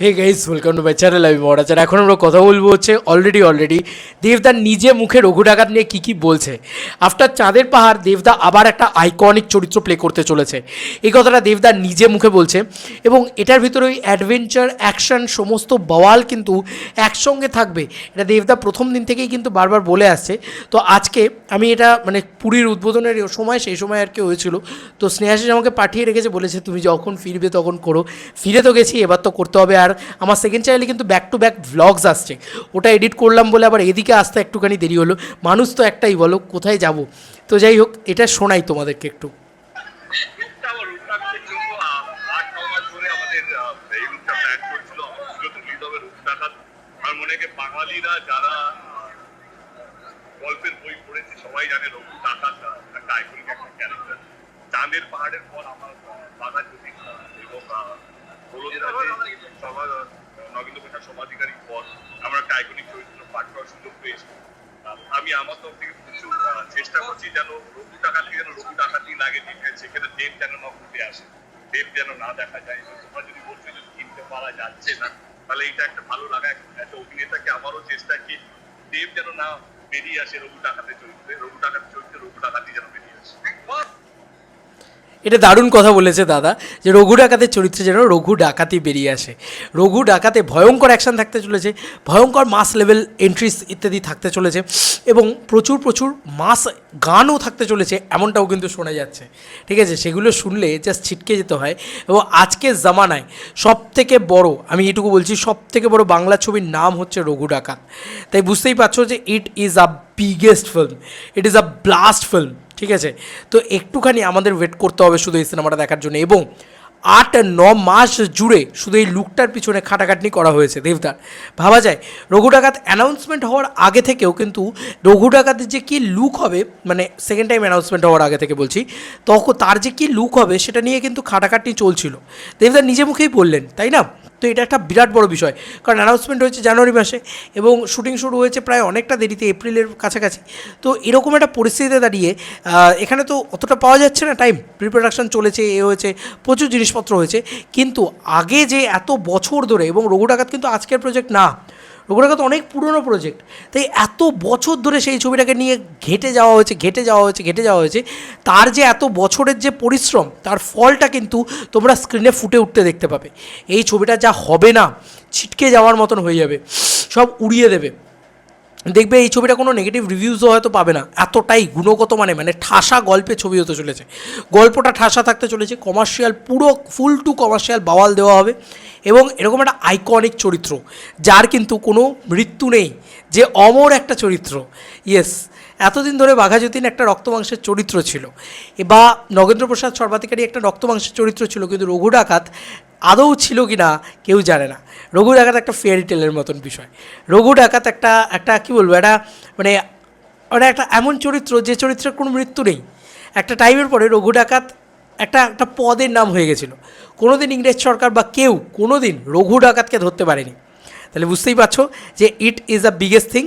Hey guys welcome to my channel আমি মহারাজার এখন আমরা কথা বলব হচ্ছে অলরেডি অলরেডি দেবদা নিজে মুখে রঘু ডাকাত নিয়ে কী কী বলছে। আফটার চাঁদের পাহাড়, দেবদা আবার একটা আইকনিক চরিত্র প্লে করতে চলেছে। এই কথাটা দেবদা নিজে মুখে বলছে। এবং এটার ভিতরে ওই অ্যাডভেঞ্চার অ্যাকশন সমস্ত বওয়াল কিন্তু একসঙ্গে থাকবে। এটা দেবদা প্রথম দিন থেকেই কিন্তু বারবার বলে আসছে। তো আজকে আমি এটা মানে পুরীর উদ্বোধনের সময়, সেই সময় আর কি হয়েছিল। তো স্নেহাশিস আমাকে পাঠিয়ে রেখেছে, বলেছে তুমি যখন ফিরবে তখন করো। ফিরে তো গেছি, এবার তো করতে হবে আর আমার সেকেন্ড চ্যানেলে কিন্তু ব্যাক টু ব্যাক ভ্লগস আসছে ওটা এডিট করলাম বলে আবার এদিকে আসতে একটুখানি দেরি হলো মানুষ তো একটাই বলো কোথায় যাব তো যাই হোক এটা শোনাই তোমাদেরকে একটু মনে হয় বাঙালিরা যারা গল্পের বই পড়েছে সবাই জানে রঘু চাঁদের পাহাড়ের পর আমার এবং পেয়েছি আমি আমার তরফ থেকে প্রচুর চেষ্টা করছি যেন রঘু ডাকাতি যেন রঘু ডাকাতি লাগে সেখানে দেব যেন না ফুটে আসে দেব যেন না দেখা যায় তোমরা যদি বলছো যে কিনতে পারা যাচ্ছে না তাহলে এটা একটা ভালো লাগা একটা অভিনেতাকে আমারও চেষ্টা কি দেব যেন না বেরিয়ে আসে রঘু ডাকাতের চরিত্রে রঘু ডাকাতের চরিত্রে রঘু ডাকাতি যেন বেরিয়ে আসে। এটা দারুণ কথা বলেছে দাদা যে রঘু ডাকাতের চরিত্রে যেন রঘু ডাকাতি বেরিয়ে আসে। রঘু ডাকাতে ভয়ঙ্কর অ্যাকশন থাকতে চলেছে, ভয়ঙ্কর মাস লেভেল এন্ট্রিস ইত্যাদি থাকতে চলেছে এবং প্রচুর প্রচুর মাস গানও থাকতে চলেছে, এমনটাও কিন্তু শোনা যাচ্ছে। ঠিক আছে, সেগুলো শুনলে জাস্ট ছিটকে যেতে হয় এবং আজকের জামানায় সব থেকে বড়, আমি এটুকু বলছি সব থেকে বড় বাংলা ছবির নাম হচ্ছে রঘু ডাকাত। তাই বুঝতেই পারছ যে it is a biggest film it is a blast film ঠিক আছে? তো একটুখানি আমাদের ওয়েট করতে হবে শুধু এই সিনেমাটা দেখার জন্য এবং আট, ন মাস জুড়ে শুধু এই লুকটার পিছনে খাটাখাটনি করা হয়েছে, দেবদার। ভাবা যায়, রঘু ডাকাত অ্যানাউন্সমেন্ট হওয়ার আগে থেকেও কিন্তু রঘু ডাকাতের যে কী লুক হবে মানে সেকেন্ড টাইম অ্যানাউন্সমেন্ট হওয়ার আগে থেকে বলছি তখন তার যে কী লুক হবে সেটা নিয়ে কিন্তু খাটাখাটনি চলছিল। দেবদার নিজে মুখেই বললেন, তাই না? তো এটা একটা বিরাট বড় বিষয়। কারণ অ্যানাউন্সমেন্ট হয়েছে জানুয়ারি মাসে এবং শুটিং শুরু হয়েছে প্রায় অনেকটা দেরিতে, এপ্রিলের কাছাকাছি। তো এরকম একটা পরিস্থিতিতে দাঁড়িয়ে এখানে তো অতটা পাওয়া যাচ্ছে না টাইম প্রি প্রোডাকশন চলেছে, এ হয়েছে, প্রচুর জিনিসপত্র হয়েছে। কিন্তু আগে যে এত বছর ধরে, এবং রঘু কিন্তু আজকের প্রজেক্ট না ডাকাত অনেক পুরনো প্রজেক্ট তাই এত বছর ধরে সেই ছবিটাকে নিয়ে ঘেটে যাওয়া হয়েছে, ঘেটে যাওয়া হয়েছে, ঘেটে যাওয়া হয়েছে। তার যে এত বছরের যে পরিশ্রম, তার ফলটা কিন্তু তোমরা স্ক্রিনে ফুটে উঠতে দেখতে পাবে। এই ছবিটা যা হবে না, ছিটকে যাওয়ার মতন হয়ে যাবে। সব উড়িয়ে দেবে। দেখবে এই ছবিটা কোনো নেগেটিভ রিভিউজও হয়তো পাবে না। এতটাই গুণগত মানে মানে ঠাসা গল্পে ছবি হতে চলেছে। গল্পটা ঠাসা থাকতে চলেছে কমার্শিয়াল পুরো ফুল টু কমার্শিয়াল বাওয়াল দেওয়া হবে এবং এরকম একটা আইকনিক চরিত্র, যার কিন্তু কোনো মৃত্যু নেই, যে অমর একটা চরিত্র। ইয়েস এতদিন ধরে বাঘাযতীন একটা রক্তমাংসের চরিত্র ছিল। বা নগেন্দ্রপ্রসাদ সর্বাধিকারী একটা রক্তমাংসের চরিত্র ছিল, কিন্তু রঘু ডাকাত আদৌ ছিল কি না কেউ জানে না। রঘু ডাকাত একটা ফেয়ারি টেলের মতন বিষয়। রঘু ডাকাত একটা একটা কী বলব, একটা মানে ওটা একটা এমন চরিত্র যে চরিত্রের কোনো মৃত্যু নেই। একটা টাইমের পরে রঘু ডাকাত একটা একটা পদের নাম হয়ে গেছিল। কোনোদিন ইংরেজ সরকার বা কেউ কোনোদিন রঘু ডাকাতকে ধরতে পারেনি। তাহলে বুঝতেই পারছ যে it is a biggest thing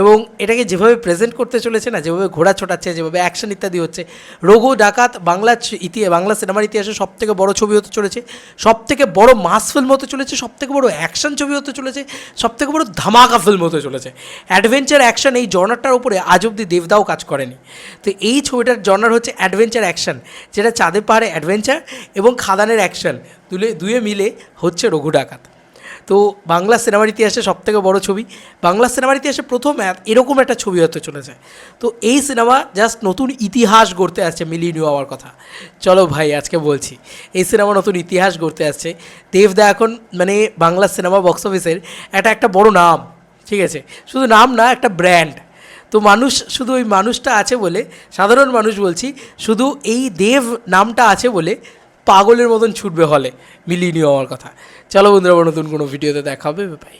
এবং এটাকে যেভাবে প্রেজেন্ট করতে চলেছে না, যেভাবে ঘোড়া ছোটাচ্ছে, যেভাবে অ্যাকশন ইত্যাদি হচ্ছে, রঘু, ডাকাত, বাংলা ইতিহাস বাংলা সিনেমার ইতিহাসে সব থেকে বড় ছবি হতে চলেছে সব থেকে বড় মাস ফিল্ম হতে চলেছে সব থেকে বড় অ্যাকশন ছবি হতে চলেছে সব থেকে বড় ধামাকা ফিল্ম হতে চলেছে। অ্যাডভেঞ্চার অ্যাকশন এই জনারটার উপরে আজ অব্দি দেবদাও কাজ করেনি। তো এই ছবিটার জনার হচ্ছে অ্যাডভেঞ্চার অ্যাকশন যেটা চাঁদের পাহাড়ে অ্যাডভেঞ্চার এবং খাদানের অ্যাকশন দুলে দুয়ে মিলে হচ্ছে রঘু, ডাকাত। তো বাংলা সিনেমার ইতিহাসে সব থেকে বড় ছবি, বাংলা সিনেমার ইতিহাসে প্রথম এরকম একটা ছবি হতে চলেছে। তো এই সিনেমা জাস্ট নতুন ইতিহাস গড়তে আসছে, মিলিয়ে হওয়ার কথা। চলো ভাই, আজকে বলছি, এই সিনেমা নতুন ইতিহাস গড়তে আসছে। দেবদা এখন মানে বাংলা সিনেমা বক্স অফিসের একটা একটা বড় নাম, ঠিক আছে? শুধু নাম না, একটা ব্র্যান্ড তো মানুষ, শুধু ওই মানুষটা আছে বলে, সাধারণ মানুষ বলছি, শুধু এই দেব নামটা আছে বলে পাগলের মতন ছুটবে হলে। মিলিয়ে নিয়ে আমার কথা। চলো বন্ধুরা নতুন কোনো ভিডিওতে দেখাবে বাই